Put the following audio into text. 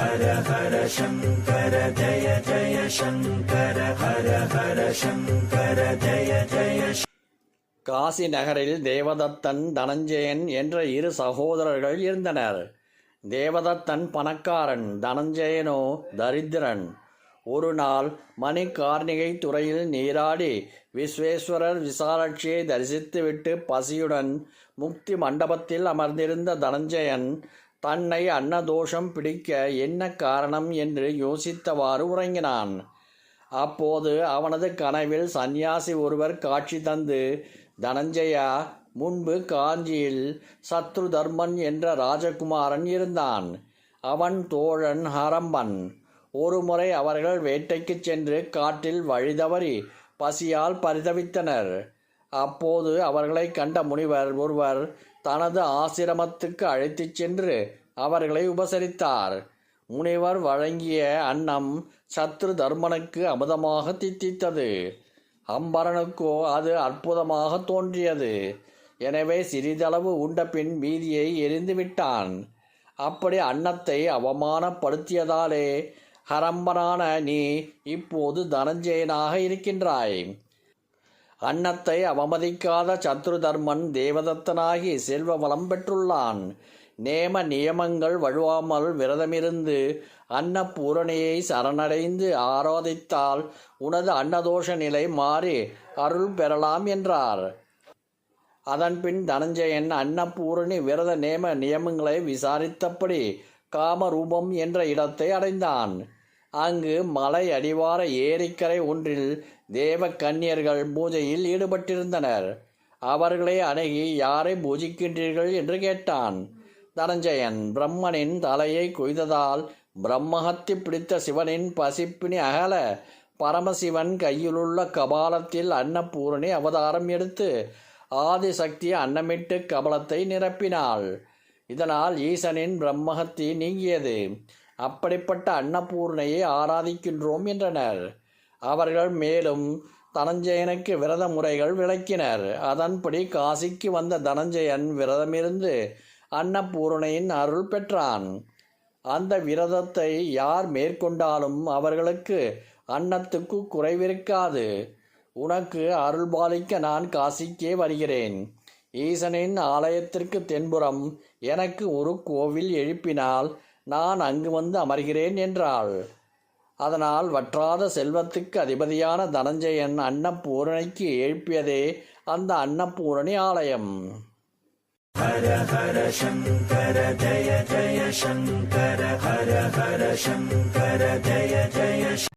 ஹர ஹர சங்கர ஜய ஜய சங்கர ஹர ஹர சங்கர ஜய ஜய காசி நகரில் தேவதத்தன் தனஞ்சயன் என்ற இரு சகோதரர்கள் இருந்தனர். தேவதத்தன் பணக்காரன் தனஞ்சயனோ தரித்திரன். ஒரு நாள் மணி கார்ணிகை துறையில் நீராடி விஸ்வேஸ்வரர் விசாலாட்சியை தரிசித்துவிட்டு பசியுடன் முக்தி மண்டபத்தில் அமர்ந்திருந்த தனஞ்சயன் தன்னை அன்னதோஷம் பிடிக்க என்ன காரணம் என்று யோசித்தவாறு உறங்கினான். அப்போது அவனது கனவில் சந்நியாசி ஒருவர் காட்சி தந்து தனஞ்சயா முன்பு காஞ்சியில் சத்ரு தர்மன் என்ற ராஜகுமாரன் இருந்தான். அவன் தோழன் ஹரம்பன். ஒருமுறை அவர்கள் வேட்டைக்கு சென்று காட்டில் வழிதவறி பசியால் பரிதவித்தனர். அப்போது அவர்களை கண்ட முனிவர் ஒருவர் தனது ஆசிரமத்துக்கு அழைத்துச் சென்று அவர்களை உபசரித்தார். முனிவர் வழங்கிய அன்னம் சத்ரு தர்மனுக்கு அமுதமாக தித்தித்தது அம்பரனுக்கோ அது அற்புதமாக தோன்றியது. எனவே சிறிதளவு உண்ட பின் மீதியை எரிந்துவிட்டான் அப்படி அன்னத்தை அவமானப்படுத்தியதாலே ஹரம்பனான நீ இப்போது தனஞ்சயனாக இருக்கின்றாய். அன்னத்தை அவமதிக்காத சத்ருதர்மன் தேவதத்தனாகி செல்வ வளம் பெற்றுள்ளான். நேம நியமங்கள் வழுவாமல் விரதமிருந்து அன்னபூரணியை சரணடைந்து ஆராதித்தால் உனது அன்னதோஷ நிலை மாறி அருள் பெறலாம் என்றார். அதன்பின் தனஞ்சயன் அன்னபூரணி விரத நேம நியமங்களை விசாரித்தபடி காமரூபம் என்ற இடத்தை அடைந்தான். அங்கு மலை அடிவார ஏரிக்கரை ஒன்றில் தேவ கன்னியர்கள் பூஜையில் ஈடுபட்டிருந்தனர். அவர்களை அணுகி யாரை பூஜிக்கின்றீர்கள் என்று கேட்டான். தனஞ்சயன் பிரம்மனின் தலையை கொய்ததால் பிரம்மஹத்தி பிடித்த சிவனின் பசிப்பினி அகல பரமசிவன் கையிலுள்ள கபாலத்தில் அன்னபூரணி அவதாரம் எடுத்து ஆதிசக்தி அன்னமிட்டு கபலத்தை நிரப்பினாள். இதனால் ஈசனின் பிரம்மஹத்தி நீங்கியது. அப்படிப்பட்ட அன்னபூர்ணையை ஆராதிக்கின்றோம் என்றனர். அவர்கள் மேலும் தனஞ்சயனுக்கு விரத முறைகள் விளக்கினர். அதன்படி காசிக்கு வந்த தனஞ்சயன் விரதமிருந்து அன்னபூரணையின் அருள் பெற்றான். அந்த விரதத்தை யார் மேற்கொண்டாலும் அவர்களுக்கு அன்னத்துக்கு குறைவிருக்காது. உனக்கு அருள்பாலிக்க நான் காசிக்கே வருகிறேன். ஈசனின் ஆலயத்திற்கு தென்புறம் எனக்கு ஒரு கோவில் எழுப்பினால் நான் அங்கு வந்து அமர்கிறேன் என்றாள். அதனால் வற்றாத செல்வத்துக்கு அதிபதியான தனஞ்சயன் அன்னபூரணிக்கு எழுப்பியதே அந்த அன்னபூரணி ஆலயம். ஹர ஹர சங்கர ஜய ஜய சங்கர ஹர ஹர சங்கர ஜய ஜய